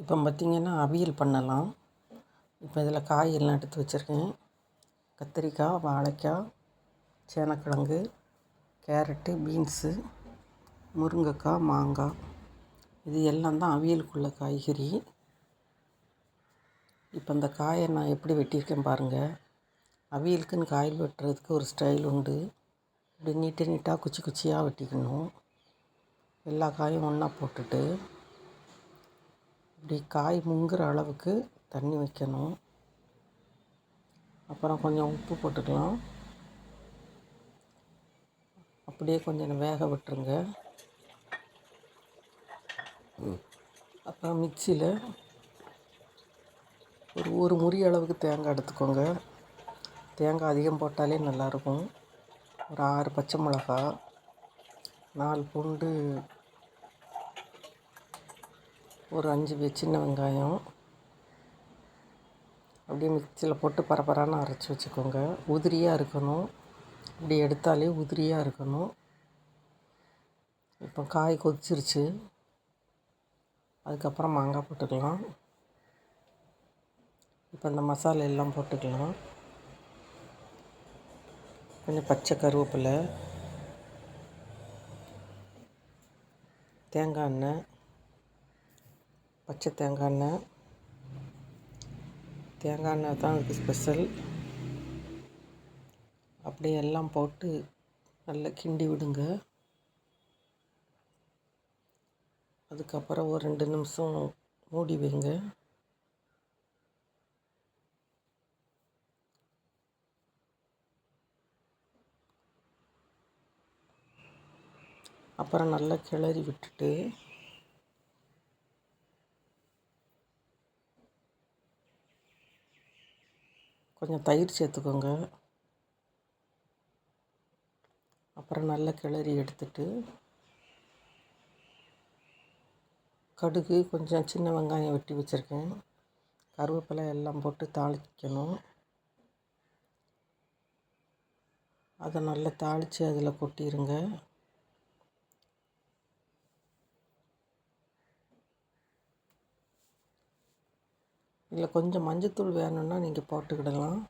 இப்போ பார்த்திங்கன்னா அவியல் பண்ணலாம். இப்போ இதில் காய் எல்லாம் எடுத்து வச்சுருக்கேன். கத்திரிக்காய் வாழைக்காய் சேனக்கிழங்கு கேரட்டு பீன்ஸு முருங்கைக்காய் மாங்காய். இது எல்லாம் தான் அவியலுக்குள்ள காய்கறி. இப்போ இந்த காயை நான் எப்படி வெட்டியிருக்கேன் பாருங்கள் அவியலுக்குன்னு காய் வெட்டுறதுக்கு ஒரு ஸ்டைல் உண்டு. இப்படி நீட்டு நீட்டாக குச்சி குச்சியாக வெட்டிக்கணும். எல்லா காயும் ஒன்றா போட்டுட்டு இப்படி காய் முங்குற அளவுக்கு தண்ணி வைக்கணும். அப்புறம் கொஞ்சம் உப்பு போட்டுக்கலாம். அப்படியே கொஞ்சம் வேக விட்டுருங்க. அப்புறம் மிக்சியில் ஒரு ஒரு முறி அளவுக்கு தேங்காய் எடுத்துக்கோங்க. தேங்காய் அதிகம் போட்டாலே நல்லாயிருக்கும் ஒரு ஆறு பச்சை மிளகா நாலு பூண்டு ஒரு அஞ்சு சின்ன வெங்காயம். அப்படியே மிக்சியில் போட்டு பரபரான்னு அரைச்சி வச்சுக்கோங்க. உதிரியாக இருக்கணும். இப்படி எடுத்தாலே உதிரியாக இருக்கணும். இப்போ காய் கொதிச்சிருச்சு. அதுக்கப்புறம் மாங்காய் போட்டுக்கலாம். இப்போ இந்த மசாலா எல்லாம் போட்டுக்கலாம். கொஞ்சம் பச்சை கருவேப்பிலை தேங்காய் எண்ணெய் பச்சை தேங்காய் எண்ணெய். தேங்காய் எண்ணெய் தான் அதுக்கு ஸ்பெஷல் அப்படியே எல்லாம் போட்டு நல்லா கிண்டி விடுங்க. அதுக்கப்புறம் ஒரு ரெண்டு நிமிஷம் மூடி வைங்க. அப்புறம் நல்லா கிளறி விட்டுட்டு கொஞ்சம் தயிர் சேர்த்துக்கோங்க. அப்புறம் நல்லா கிளறி எடுத்துட்டு கடுகு கொஞ்சம் சின்ன வெங்காயம் வெட்டி வச்சுருக்கேன். கருவேப்பிலை எல்லாம் போட்டு தாளிக்கணும். அதை நல்லா தாளித்து அதில் கொட்டிடுங்க இல்லை கொஞ்சம் மஞ்சத்தூள் வேணும்னா நீங்கள் போட்டுக்கிடலாம்.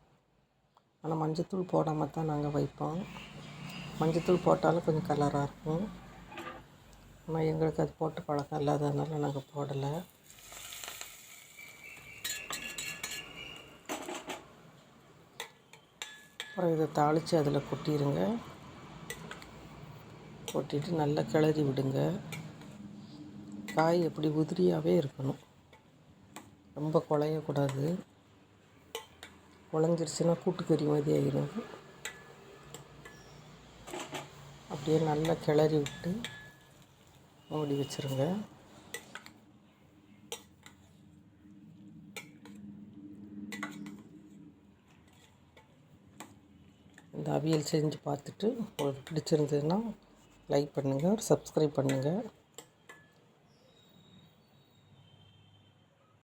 ஆனால் மஞ்சத்தூள் போடாமல் தான் நாங்கள் வைப்போம். மஞ்சத்தூள் போட்டாலும் கொஞ்சம் கலராக இருக்கும். ஆனால் எங்களுக்கு அது போட்டு பழக்கம் இல்லாததுனால நாங்கள் போடலை. அப்புறம் இதை தாளித்து அதில் கொட்டிடுங்க கொட்டிட்டு நல்லா கிளறி விடுங்க. காய் எப்படி உதிரியாகவே இருக்கணும். ரொம்ப குழையக்கூடாது. குழஞ்சிருச்சுன்னா கூட்டுக்கறி மாதிரி ஆயிரும். அப்படியே நல்லா கிளறி விட்டு மூடி வச்சுருங்க. இந்த அவியல் செஞ்சு பார்த்துட்டு உங்களுக்கு பிடிச்சிருந்ததுன்னா லைக் பண்ணுங்கள் சப்ஸ்கிரைப் பண்ணுங்கள்